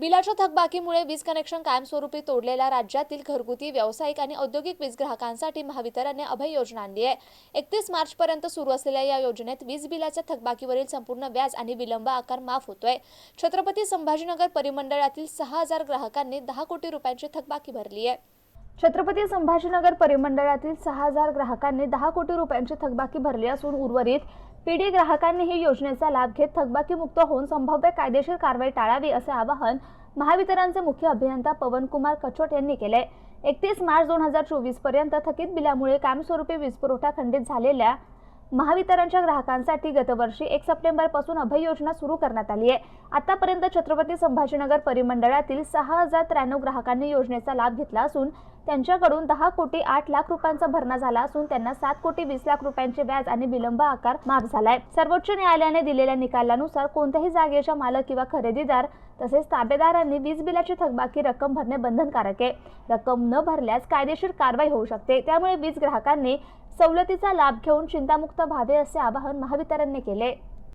बिलाच्या थकबाकीमुळे वीज कनेक्शन कायमस्वरूपी तोडलेल्या राज्यातील घरगुती व्यावसायिक आणि औद्योगिक वीज ग्राहकांसाठी महावितरणने अभय योजना आणली आहे. एकतीस मार्चपर्यंत सुरू असलेल्या या योजनेत वीज बिलाच्या थकबाकीवरील संपूर्ण व्याज आणि विलंब आकार माफ होतोय. छत्रपती संभाजीनगर परिमंडळातील सहा हजार ग्राहकांनी दहा कोटी रुपयांची थकबाकी भरली आहे. छत्रपती संभाजीनगर परिमंडळातील सहा हजार ग्राहकांनी दहा कोटी रुपयांची थकबाकी भरली असून उर्वरित पीडी ग्राहकांनीही योजनेचा लाभ घेत थकबाकीमुक्त होऊन संभाव्य कायदेशीर कारवाई टाळावी असे आवाहन महावितरणचे मुख्य अभियंता पवनकुमार कचोट यांनी केले. एकतीस मार्च दोन हजार चोवीसपर्यंत थकीत बिलामुळे कायमस्वरूपी वीजपुरवठा खंडित झालेल्या महावितरणच्या ग्राहकांसाठी गतवर्षी एक सप्टेंबरपासून अभय योजना सुरू करण्यात आली आहे. आतापर्यंत छत्रपती संभाजीनगर परिमंडळातील सहा हजार त्र्याण्णव ग्राहकांनी योजनेचा लाभ घेतला असून त्यांच्याकडून दहा कोटी आठ लाख रुपयांचा भरणा झाला असून त्यांना सात कोटी वीस लाख रुपयांचे व्याज आणि विलंब आकार माफ झालाय. सर्वोच्च न्यायालयाने दिलेल्या निकालानुसार कोणत्याही जागेच्या मालक किंवा खरेदीदार तसेच ताबेदारांनी वीज बिलाची थकबाकी रक्कम भरणे बंधनकारक आहे. रक्कम न भरल्यास कायदेशीर कारवाई होऊ शकते. त्यामुळे वीज ग्राहकांनी सवलतीचा लाभ घेऊन चिंतामुक्त व्हावे असे आवाहन महावितरणने केले.